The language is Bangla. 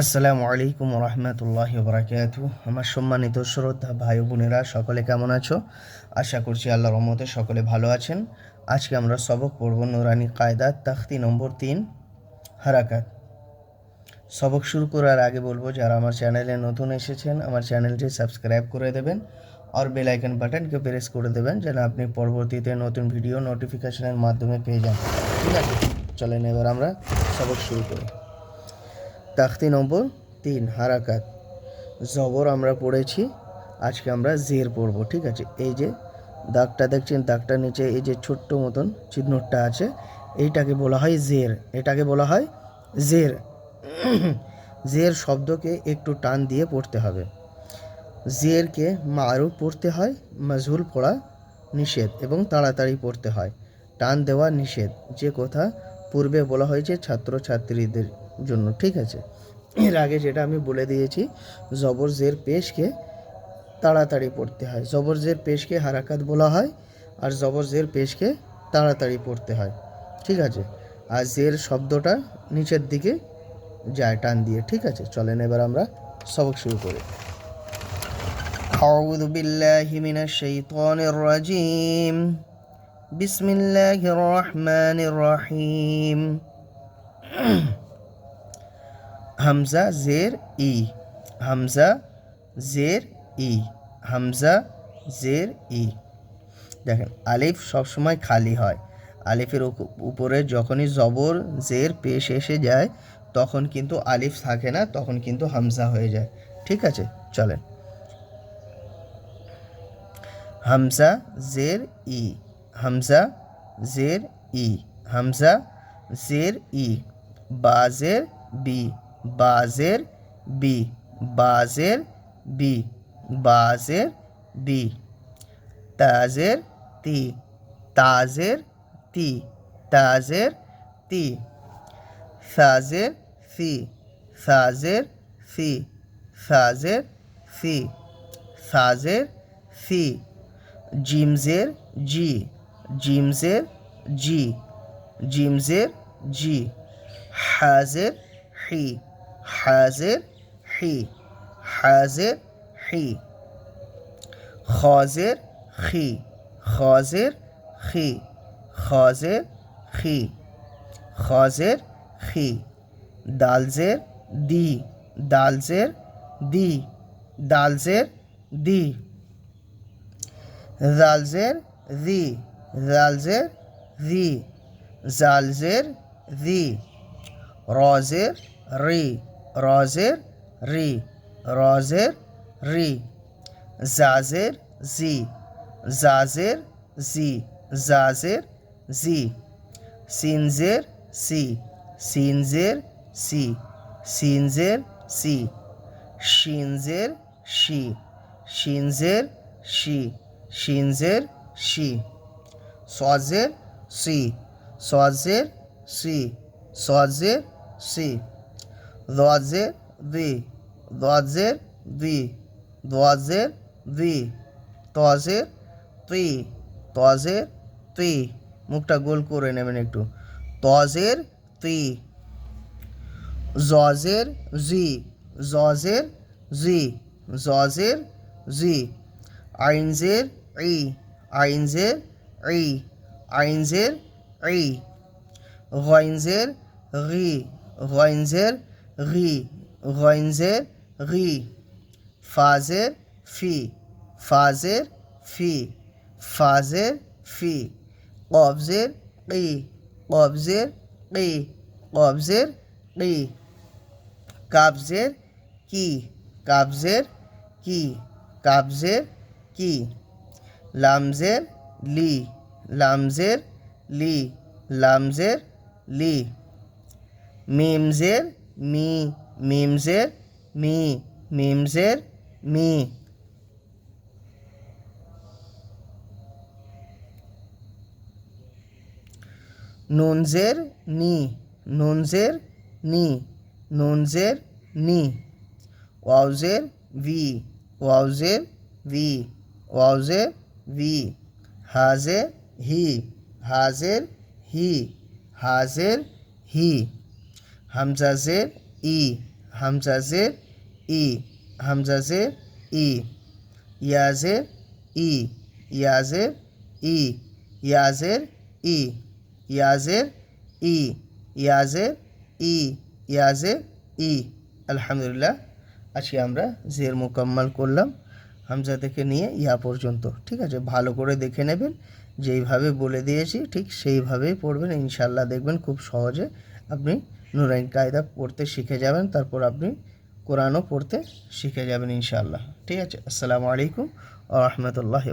আসসালামু আলাইকুম রহমতুল্লাহ বরাকাতু আমার সম্মানিত শ্রদ্ধা ভাই বোনেরা, সকলে কেমন আছো? আশা করছি আল্লাহ রহমতে সকলে ভালো আছেন। আজকে আমরা সবক পড়ব নুরানি কায়দা, তাখতি নম্বর তিন, হারাকাত। সবক শুরু করার আগে বলব, যারা আমার চ্যানেলে নতুন এসেছেন, আমার চ্যানেলটি সাবস্ক্রাইব করে দেবেন আর বেল আইকন বাটনকে প্রেস করে দেবেন, যেন আপনি পরবর্তীতে নতুন ভিডিও নোটিফিকেশনের মাধ্যমে পেয়ে যান। ঠিক আছে, চলেন এবার আমরা সবক শুরু করি। তাখতি নম্বর তিন, হারাকাত। জবর আমরা পড়েছি, আজকে আমরা জের পড়ব, ঠিক আছে? এই যে দাগটা দেখছেন, দাগটার নিচে এই যে ছোট্ট মতন চিহ্নটা আছে, এইটাকে বলা হয় জের। এটাকে বলা হয় জের। জের শব্দকে একটু টান দিয়ে পড়তে হবে। জেরকে মারুফ পড়তে হয়, মাজহুল পড়া নিষেধ এবং তাড়াতাড়ি পড়তে হয়। টান দেওয়া নিষেধ। যে কথা পূর্বে বলা হয়েছে, ছাত্রছাত্রীদের জন্য ঠিক আছে এর আগে যেটা আমি বলে দিয়েছি জবর জের পেশকে তাড়াতাড়ি পড়তে হয় জবর জের পেশকে হারাকাত বলা হয় আর জবর জের পেশকে তাড়াতাড়ি পড়তে হয় ঠিক আছে আর জের শব্দটা নিচের দিকে যায় টান দিয়ে ঠিক আছে চলেন এবার আমরা সবক শুরু করি أعوذ بالله من الشيطان الرجيم بسم الله الرحمن الرحيم হামজা জের ই। হামজা জের ই। হামজা জের ই। দেখেন, আলিফ সবসময় খালি হয়। আলিফের উপ- উপরে যখনই জবর, জের, পেশ এসে যায়, তখন কিন্তু আলিফ থাকে না, তখন কিন্তু হামজা হয়ে যায়। ঠিক আছে, চলেন। হামজা জের ই। হামজা জের ই। হামজা জের ই। বাজের বি। বাজের বি বাজের বি বাজের বি। তাজের তি তাজের তি তাজের তি। ফাজের ফি ফাজের ফি ফাজের ফি ফাজের ফি। জিমজের জি জিমজের জি জিমজের জি। হাজের হি حاضر حی. حاضر حی. خاضر خی. خاضر خی. خاضر خی. خاضر خی. دالزر دی. دالزر دی. دالزر دی. زالزر ذی. زالزر ذی. زالزر ذی. رازر ری. রজের রি রজের রি জাজের জি জাজের জি জাজের জি সিনজের সি সিনজের সি সিনজের সি শিনজের শি শিনজের শি শিনজের শি সজের সি সজের সি সজের সি দজের দি দজের দি দজের দি তজের তুই তজের তুই মুখটা গোল করে নেবেন একটু। তজের তুই জজের জি জজের জি জজের জি আইনজের ই আইনজের ই আইনজের ই গইনজের রি গইনজের রি গইনজের রি, ফাজের, ফি ফাজের ফি ফাজের, ফি, কবজের ই কবজের ই কবজের ই কাবজের, কি কাবজের কি কাবজের, কি, লামজের, লি লামজের লি লামজের, লি, মিমজের মি, মিমজের মি মিমজের, মি। নুনজের, নি। নুনজের নি। নুনজের, নি। ওয়াউজের ভি। ওয়াউজের ভি। ওয়াউজের ভি। হাজের, হি। হাজের হি। হাজের, হি। হামজাজের ই, হামজা জের ই, হামজা জের ই ইয়াজের ই ইয়াজের ই ইয়াজের ই ইয়াজের ই ইয়াজের ই ইয়াজের ই। আলহামদুলিল্লাহ আজকে আমরা, জের মোকাম্মাল করলাম, হামজা থেকে নিয়ে ইয়া পর্যন্ত। ঠিক আছে, ভালো করে দেখে নেবেন, যেইভাবে বলে দিয়েছি, ঠিক সেইভাবেই পড়বেন ইনশাল্লাহ দেখবেন খুব সহজে আপনি নুরাইন কায়দা পড়তে শিখে যাবেন, তারপর আপনি কোরআনও পড়তে শিখে যাবেন ইনশাআল্লাহ। ঠিক আছে? আসসালামু আলাইকুম ও রহমতুল্লাহ